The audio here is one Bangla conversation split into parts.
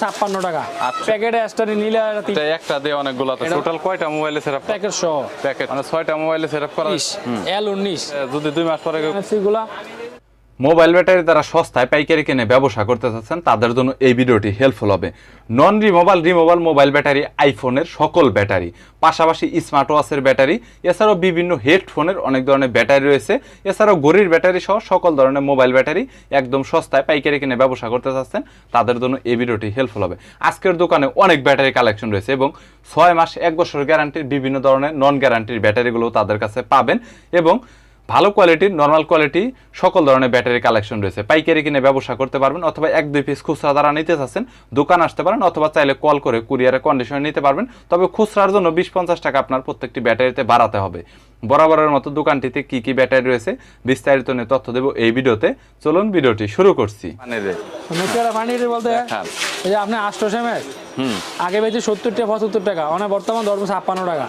ছাপ্পান্ন টাকা। আচ্ছা। প্যাকেটে এক্সট্রা নিলে একটা দিয়ে অনেকগুলো তো। টোটাল কয়টা মোবাইলে সেটআপ প্যাকেট সহ প্যাকেট মানে ছয়টা মোবাইলে সেটআপ করা এল উনিশ। যদি দুই মাস পরে কেউ গুলা মোবাইল ব্যাটারি দ্বারা সস্তায় পাইকারি কিনে ব্যবসা করতে চাচ্ছেন, তাদের জন্য এই ভিডিওটি হেল্পফুল হবে। নন রিমোবাইল রিমোবাইল মোবাইল ব্যাটারি আইফোনের সকল ব্যাটারি, পাশাপাশি স্মার্ট ওয়াচের ব্যাটারি, এছাড়াও বিভিন্ন হেডফোনের অনেক ধরনের ব্যাটারি রয়েছে। এছাড়াও গড়ির ব্যাটারি সহ সকল ধরনের মোবাইল ব্যাটারি একদম সস্তায় পাইকারি কিনে ব্যবসা করতে চাচ্ছেন, তাদের জন্য এই ভিডিওটি হেল্পফুল হবে। আজকের দোকানে অনেক ব্যাটারি কালেকশন রয়েছে এবং ছয় মাস, এক বছর গ্যারান্টির বিভিন্ন ধরনের নন গ্যারান্টির ব্যাটারিগুলো তাদের কাছে পাবেন এবং ভালো কোয়ালিটির নর্মাল কোয়ালিটি সকল ধরনের ব্যাটারি কালেকশন রয়েছে। পাইকারি কিনে ব্যবসা করতে পারবেন অথবা এক দুই পিস খুচরা দ্বারা নিতে চাচ্ছেন দোকান আসতে পারেন অথবা চাইলে কল করে কুরিয়ারে কন্ডিশনে নিতে পারবেন। তবে খুচরার জন্য বিশ পঞ্চাশ টাকা আপনার প্রত্যেকটি ব্যাটারিতে বাড়াতে হবে। বরাবরের মতো দোকানটিতে কি কি ব্যাটারি রয়েছে বিস্তারিত নিয়ে তথ্য দেবো এই ভিডিওতে। চলুন ভিডিওটি শুরু করছি। মানে বলতে? হ্যাঁ। আপনি হুম। আগে বেঁচে সত্তর টাকা পঁচাত্তর টাকা মানে বর্তমান ধরবো ছাপ্পান্ন টাকা।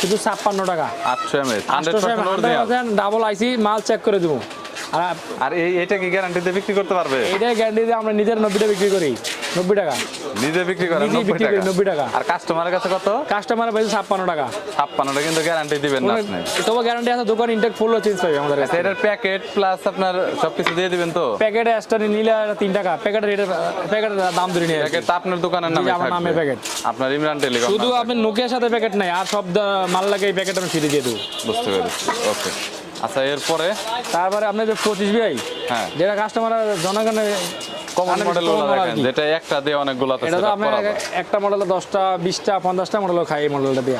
শুধু ছাপ্পান্ন টাকা। আটশো এম অরিজিনাল ডাবল আইসি মাল চেক করে দেবো। আর এইটা এই এটা কি গ্যারান্টিতে বিক্রি করতে পারবে? এইটাই গ্যারান্টি দিয়ে আমরা নিজের নব্বইটা বিক্রি করি। নব্বই টাকা। নিজে বিক্রি করেন নিজেই 90 বিক্রি করি, টাকা 90 টাকা। আর কাস্টমারের কাছে কত? কাস্টমার পেয়েছে ছাপ্পান্ন টাকা। ছাপ্পান্নটা কিন্তু গ্যারান্টি দিবেন না আপনি। তবে গ্যারান্টি আছে দোকান ইনটেক ফুল চেঞ্জ পাবে আমাদের আচ্ছা এটার প্যাকেট প্লাস আপনার সবকিছু দিয়ে দিবেন তো? প্যাকেটে এক্সট্রা নিলে তিন টাকা। প্যাকেটের রেটের প্যাকেটের দাম ধরে নিয়ে প্যাকেট আপনার দোকানের নামে আমার নামে প্যাকেট। আপনার ইমরান টেলিকম শুধু আপনি নোকিয়ার সাথে প্যাকেট নাই আর সব মাল লাগে এই প্যাকেট আমি ফিরে দিয়ে দেবো। বুঝতে পেরেছি। ওকে আচ্ছা এরপরে? তারপরে আপনি যে পঁচিশ বিআই হ্যাঁ। যেটা কাস্টমার জনগণের কমন মডেল রাখেন যেটা একটা দিয়ে অনেকগুলো এটা তো আপনার একটা মডেলে দশটা বিশটা পঞ্চাশটা মডেল খাই এই মডেলটা দিয়ে।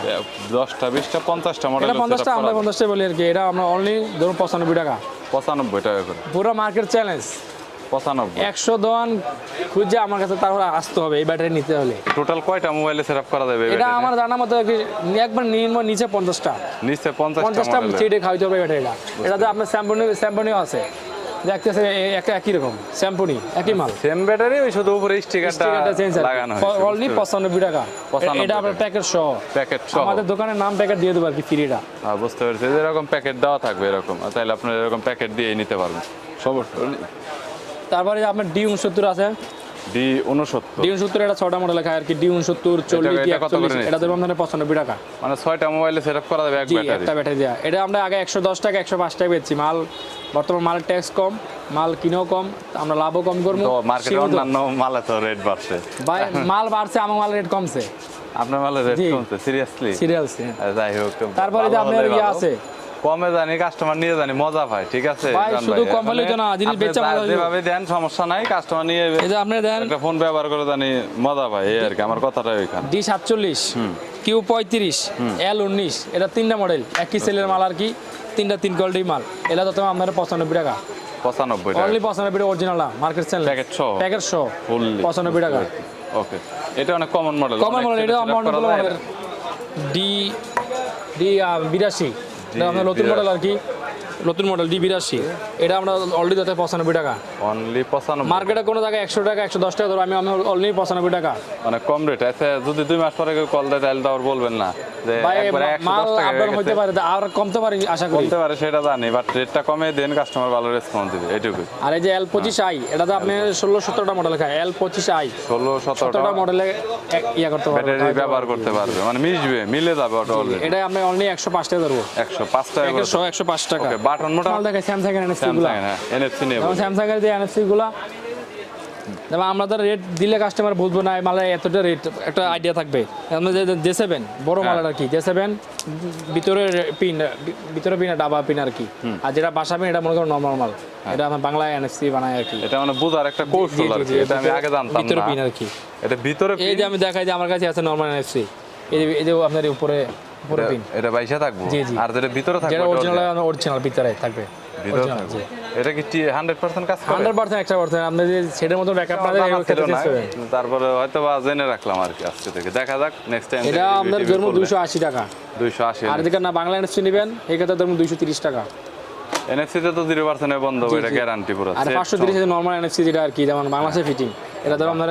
দশটা বিশটা পঞ্চাশটা মডেল এটা পঞ্চাশটা আমরা পঞ্চাশটা বলি আর কি। এটা আমরা অনলি ধরুন পঁচানব্বই টাকা। পঁচানব্বই টাকা করে। পুরো মার্কেট চ্যালেঞ্জ পঁচানব্বই। একশো দোয়ান খুঁজে আমার কাছে তারপরে আসতে হবে এই ব্যাটারি নিতে হলে। টোটাল কয়টা মোবাইলে সেট করা যাবে এটা আমার জানা মতো একবার নিম্ন নিচে পঞ্চাশটা। নিচে পঞ্চাশটা পঞ্চাশটা চিটে খাইতে হবে ব্যাটারিটা এটাতে আপনার স্যাম্পনি স্যাম্পনিও আছে। দেখতেছে এ- একই রকম স্যাম্পনি একই মাল। সেম ব্যাটারি ওই শুধু উপরে স্টিকারটা লাগানো হয় অনলি পঁচানব্বই টাকা। 95 এটা আপনার প্যাকেট সহ। প্যাকেট সহ। আমাদের দোকানের নাম প্যাকেট দিয়ে দেব আর কি ফ্রিটা হ্যাঁ বুঝতে পেরেছি। এরকম প্যাকেট দেওয়া থাকবে এরকম। তাহলে আপনার এরকম প্যাকেট দিয়ে নিতে পারবেন। সমস্যা তারপরে আপনার ডি উনসত্তর আছে। ডি উনসত্তর ডি উনসত্তর এটা ছটা মডেল খায় আর কি ডি উনসত্তর চল্লিশ এটা একচল্লিশ পঁচানব্বই টাকা। মানে ছয়টা মোবাইলে সেট করা যাবে এক ব্যাটারি একটা ব্যাটারি দেওয়া এটা আমরা আগে একশো দশ টাকা একশো পাঁচ টাকা বেচছি। মাল বর্তমান মালের ট্যাক্স কম মাল কিনেও কম আমরা লাভও কম করব তো মার্কেটে অন্যান্য মালে তো রেট বাড়ছে। ভাই মাল বাড়ছে আমার মাল রেট কমছে। আপনার মালের রেট। কমছে সিরিয়াসলি সিরিয়ালস যাই হোক তারপরে যে আপনার ইয়ে আছে কমে জানি কাস্টমার নিয়ে জানি মজা পায় ঠিক আছে? ভাই, শুধু কম হলেই তো না, এখানে জিনিস বেচা মজা। যেভাবে দেন সমস্যা নাই কাস্টমার নিয়ে এই যে আপনি দেন একটা ফোন ব্যবহার করে জানি মজা পায় এই আর কি আমার কথাটা ওইখানে। ডি সাতচল্লিশ কিউ পঁয়ত্রিশ এল উনিশ এটা তিনটা মডেল একই সেলের মাল আর কি তিনটা তিন কোয়ালিটির মাল। এটা তো তোমার আপনার পঁচানব্বই টাকা। পঁচানব্বই টাকা। অনলি পঁচানব্বই টাকা অরিজিনাল মার্কেট সেল প্যাকেট সহ? প্যাকেট সহ ফুললি পঁচানব্বই টাকা। ওকে এটা অনেক কমন মডেল কমন মডেল এটা আমার মডেল ডি ডি বিরাশি। আপনার নতুন। মডেল আর কি নতুন মডেল ডি বিরাশি। এটা আমরা অলরেডি যাতে পঁচানব্বই টাকা। অনলি পঁচানব্বই। মার্কেটে কোনো জায়গায় একশো টাকা একশো দশ টাকা ধরো আমি আমি অলরেডি পঁচানব্বই টাকা। মানে কম রেট আচ্ছা যদি দুই মাস পরে কেউ কল দেয় তাহলে তো আর বলবেন না যে ভাই একবারে একশো মাল দশ টাকা আপডাউন হইতে গেছে। পারে আর কমতে পারে আশা করি। বলতে পারে সেটা জানি বাট রেটটা কমে দেন কাস্টমার ভালো রেসপন্স দিবে এইটুকুই আর এই যে এল পঁচিশ আই এটাতে আপনি ষোলো সতেরোটা মডেল খায়। এল পঁচিশ আই ষোলো সতেরোটা। মডেলে ইয়া করতে পারবে। ব্যাটারি ব্যবহার করতে পারবে। মানে মিশবে মিলে যাবে এটা আপনি অনলি একশো পাঁচ টাকা ধরবো। একশো পাঁচ টাকা একশো একশো পাঁচ টাকা। ওকে মোটা দেখে স্যামসাং এর এনএফসি গুলা। হ্যাঁ এনএফসি নিয়ে স্যামসাং এর যে এনএফসি গুলা যেমন আমরা তো রেট দিলে কাস্টমার বুঝব না এতটা রেট একটা আইডিয়া থাকবে। আমরা জে সেভেন বড় হ্যাঁ। মালের আর কি। জে সেভেন ভিতরে পিন ভিতরে পিন ডাবা পিন আর কি। আর যেটা বাসা পিন এটা মনে করো নর্মাল মাল। হ্যাঁ। এটা আমার বাংলায় এনএফসি বানায় আর কি। এটা মানে বোঝার একটা কৌশল আর কি। এটা আমি আগে জানতাম ভিতরে পিন আর কি। এটা ভিতরে এই যে আমি দেখাই যে আমার কাছে আছে নর্মাল এনএফসি এই যে এই যে আপনার উপরে উপরে পিন এটা বাইশে থাকব। আর যেটা ভিতরে থাকবে যেটা অরিজিনাল অরিজিনাল ভিতরে থাকবে। ভিতরে থাকবে। এটা কি হান্ড্রেড পার্সেন্ট কাজ করে? হান্ড্রেড পার্সেন্ট একশো পার্সেন্ট আপনি যে সেটার মতো ব্যাকআপ না দেয় জানা ছিল না, ক্ষেত্রে তারপরে হয়তো বা জেনে রাখলাম আর কি আজকে থেকে। দেখা যাক নেক্সট টাইম এটা আপনার ধরুন দুইশো আশি টাকা। দুইশো আশি আর যদি না বাংলা এনএফসি নেবেন এই ক্ষেত্রে ধরুন দুইশো তিরিশ টাকা। এনএফসি তে তো জিরো পার্সেন্ট বন্ধ এটা গ্যারান্টি পুরো। আর Set পাঁচশো নর্মাল এনএফসি যেটা আর কি যেমন বাংলাদেশে ফিটিং এটা ধরুন আপনার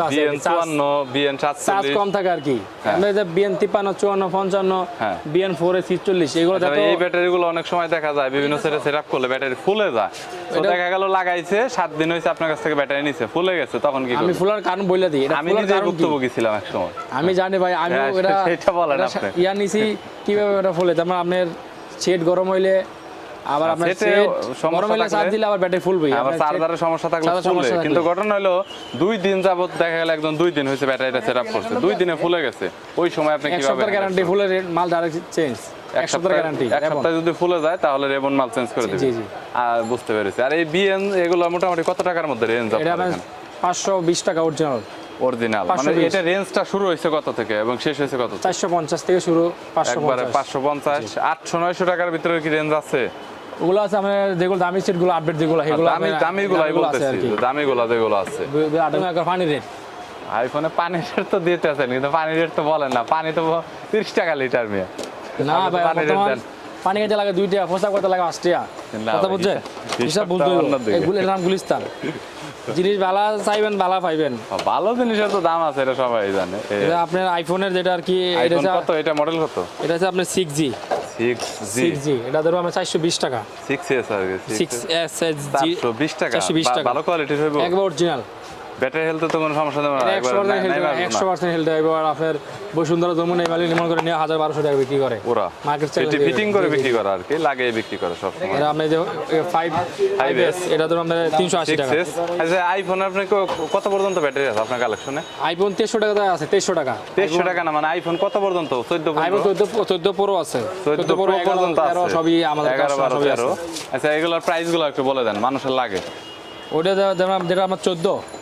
আছে বিএন চুয়ান্ন বিএন চার্জ কম থাকে আর কি আমরা যে বিএন তিপ্পান্ন চুয়ান্ন পঞ্চান্ন হ্যাঁ। বিএন ফোর এ ছিচল্লিশ এগুলো তবে এই ব্যাটারি গুলো অনেক সময় দেখা যায় বিভিন্ন সেটে সেট আপ করলে ব্যাটারি ফুলে যায় তো দেখা গেল লাগাইছে সাত দিন হয়েছে আপনার কাছ থেকে ব্যাটারি নিছে ফুলে গেছে তখন কি আমি? ফুলার কারণ বলে দিই এটা আমি ফুলার নিজে? ভুক্তভোগী ছিলাম এক সময় আমি জানি ভাই আমি হ্যাঁ, এটা সেটা বলেন আপনি। ইয়া নিছি কীভাবে এটা ফুলে মানে আপনার সেট গরম হইলে আবার আপনার সেটে সমস্যা চার্জ দিলে আবার ব্যাটারি ফুলবে আবার চার্জারের সমস্যা থাকলে ফুলে কিন্তু ঘটনা হলো দুই দিন যাবত দেখা গেল একদম দুই দিন হয়েছে ব্যাটারিটা করছে। দুই দিনে ফুলে গেছে। ওই সময় আপনি এক গ্যারান্টি ফুলের মাল ডাইরেক্ট চেঞ্জ এক এক গ্যারান্টি এক সপ্তাহে যদি ফুলে যায় তাহলে রেবন মাল চেঞ্জ করে দেবে জি, জি। আর বুঝতে পেরেছি। আর এই বিএন এগুলো মোটামুটি কত টাকার মধ্যে রেঞ্জ এটা আপনার পাঁচশো বিশ টাকা অরিজিনাল অরিজিনাল মানে 520 এটা রেঞ্জটা শুরু হয়েছে কত থেকে এবং শেষ হয়েছে কত থেকে? শুরু একবারে টাকার ভিতরে কি রেঞ্জ আছে? ওগুলো আছে আমাদের যেগুলো দামি সেটগুলো আপডেট যেগুলো সেগুলো দামি দামিগুলো বলতেছি যেগুলো আছে। পানি রেট। আইফোনে পানির রেট তো দিতে আছেন কিন্তু পানির রেট তো বলেন না। পানি তো তিরিশ টাকা লিটার মেয়ে। না ভাই rate বর্তমান দেন। পানি খেতে লাগে দুই টাকা পোশাক করতে লাগে পাঁচ টাকা কথা বুঝছে? হিসাব- বুঝতে নাম গুলিস্তান। জিনিস ভালো চাইবেন ভালো পাইবেন। ভালো জিনিসের তো দাম আছে এটা সবাই জানে। এটা আপনার আইফোনের যেটা আর কি এটা কত? এটা মডেল কত? এটা হচ্ছে আপনার six G six G six G এটা ধরো আমরা চারশো বিশ টাকা। সিক্স এস আর কি সিক্স এস এস জি চারশো বিশ টাকা। 420 বা- টাকা। ভালো কোয়ালিটির হইব। একবার অরিজিনাল ব্যাটারি হেলথে তো কোনো সমস্যা দেবে না। হেলথ এবার আপনার বসুন্ধরা জমুন এই নির্মাণ করে নিয়ে হাজার বারোশো টাকা বিক্রি করে। ওরা। মার্কেট ফিটিং করে বিক্রি করে আর কি লাগিয়ে বিক্রি করে সব সময় আপনি যে ফাইভ ফাইভ এস এটা ধরো আমাদের তিনশো আশি টাকা। আচ্ছা আইফোন আপনার কত পর্যন্ত ব্যাটারি আছে আপনার কালেকশনে আইফোন তেইশশো টাকা দাম আছে তেইশশো টাকা। তেইশশো টাকা না মানে আইফোন কত পর্যন্ত? চোদ্দ আইফোন চোদ্দ চোদ্দ প্রো আছে। চোদ্দ প্রো প্রো পর্যন্ত আছে। সবই আমাদের এগারো বারো সবই আছে। আচ্ছা এগুলোর প্রাইসগুলো একটু বলে দেন মানুষের লাগে। ওটা যেমন যেটা আমার চোদ্দ।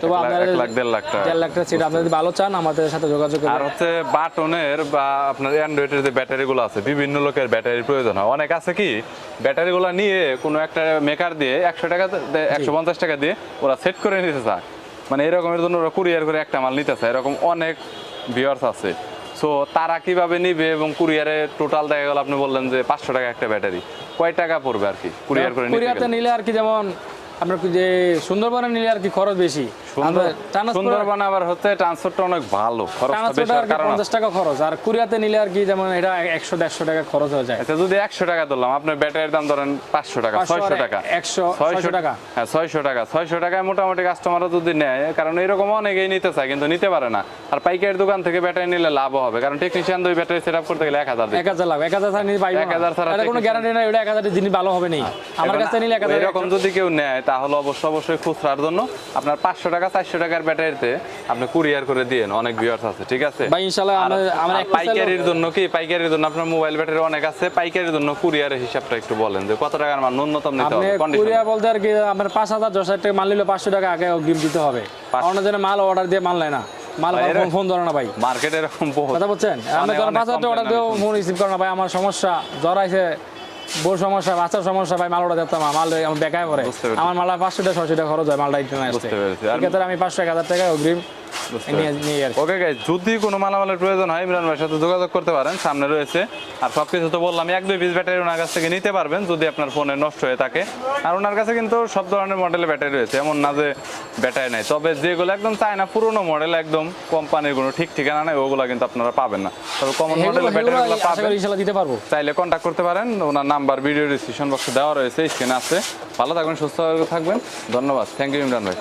তবে এক লাখ- দেড় লাখ টাকা। দেড় লাখ টাকা সেট যদি ভালো চান আমাদের সাথে যোগাযোগ আর হচ্ছে বাটনের বা আপনার অ্যান্ড্রয়েডের যে ব্যাটারি গুলো আছে বিভিন্ন লোকের ব্যাটারির প্রয়োজন হয়। অনেক আছে কি ব্যাটারি গুলো নিয়ে কোনো একটা মেকার দিয়ে একশো টাকা একশো পঞ্চাশ টাকা দিয়ে ওরা সেট করে নিতে চায়। মানে এরকমের জন্য ওরা কুরিয়ার করে একটা মাল নিতে চায়। এরকম অনেক ভিউয়ার্স আছে। সো তারা কীভাবে নিবে এবং কুরিয়ারে টোটাল দেখা গেল আপনি বললেন যে পাঁচশো টাকা একটা ব্যাটারি। কয় টাকা পড়বে আর কি কুরিয়ার করে নিতে নিলে আর কি যেমন আপনার যে সুন্দরবনে নিলে আর কি খরচ বেশি। সুন্দরবন আবার হচ্ছে ট্রান্সপোর্টটা অনেক ভালো আর হওয়ার কি কারণ আছে। পঞ্চাশ টাকা খরচ আর কোরিয়াতে নিলে আর কি যেমন এটা একশো দেড়শো টাকা খরচ হয়ে যায়। আচ্ছা যদি একশো টাকা ধরলাম আপনার ব্যাটারির দাম ধরেন পাঁচশো টাকা ছয়শো টাকা 100 600 টাকা। হ্যাঁ ছয়শো টাকা ছয়শো টাকায় মোটামুটি কাস্টমাররা যদি নেয় কারণ এরকম অনেকেই নিতে চায় কিন্তু নিতে পারে না। আর পাইকারি দোকান থেকে ব্যাটারি নিলে লাভ হবে কারণ টেকনিশিয়ান দুই ব্যাটারি সেট আপ করতে গেলে এক হাজার এক হাজার লাখ এক হাজার ছাড়া 1000 ছাড়া কোনো গ্যারান্টি নাই ওটা এক হাজার জিনিস ভালো হবে নেই আমার কাছে নিলে এক হাজার এরকম যদি কেউ নেয় তাহলে অবশ্যই অবশ্যই খুচরার জন্য আপনার পাঁচশো টাকা চারশো টাকার ব্যাটারিতে আপনি কুরিয়ার করে দিন অনেক ভিউয়ার্স আছে ঠিক আছে? ভাই ইনশাল্লাহ আর- আমরা আমরা পাইকারির জন্য কি পাইকারির জন্য আপনার মোবাইল ব্যাটারি অনেক আছে পাইকারির জন্য কুরিয়ারের হিসাবটা একটু বলেন যে কত টাকার মান ন্যূনতম নিতে হবে কন্ডিশন কুরিয়া বলতে আর কি আপনার পাঁচ হাজার দশ হাজার টাকা মাল নিলে পাঁচশো টাকা আগে অগ্রিম দিতে হবে। অন্য জনের মাল অর্ডার দিয়ে মাল নেয় না। মাল ফোন ফোন ধরে না ভাই। মার্কেটে এরকম কথা বলছেন আমি ধরেন পাঁচ হাজার টাকা অর্ডার দিয়েও ফোন রিসিভ করে না ভাই আমার সমস্যা জ্বর আছে বউ সমস্যা বাচ্চার সমস্যা ভাই মাল অর্ডার দিতাম মাল আমার বেকায় পরে আমার মালা পাঁচশো টাকা ছশো টাকা খরচ হয় মালটা ইন্টারনেট সেক্ষেত্রে আমি পাঁচশো এক হাজার টাকা অগ্রিম। ওকে গাইজ যদি কোনো মালামালের প্রয়োজন হয় ইমরান ভাইয়ের সাথে যোগাযোগ করতে পারেন সামনে রয়েছে। আর সব কিছু তো বললাম এক দুই পিস ব্যাটারি ওনার কাছ থেকে নিতে পারবেন যদি আপনার ফোনে নষ্ট হয়ে থাকে। আর ওনার কাছে কিন্তু সব ধরনের মডেলের ব্যাটারি রয়েছে এমন না যে ব্যাটারি নাই। তবে যেগুলো একদম চায় না পুরোনো মডেল একদম কোম্পানির কোনো ঠিক ঠিকানা নেই ওগুলো কিন্তু আপনারা পাবেন না। তবে কমন মডেলের ব্যাটারিগুলো পাবেন। দিতে পারব। চাইলে কন্ট্যাক্ট করতে পারেন ওনার নাম্বার ভিডিও ডিসক্রিপশন বক্সে দেওয়া রয়েছে স্ক্রিনে আছে। ভালো থাকবেন সুস্থ থাকবেন ধন্যবাদ। থ্যাংক ইউ ইমরান ভাই।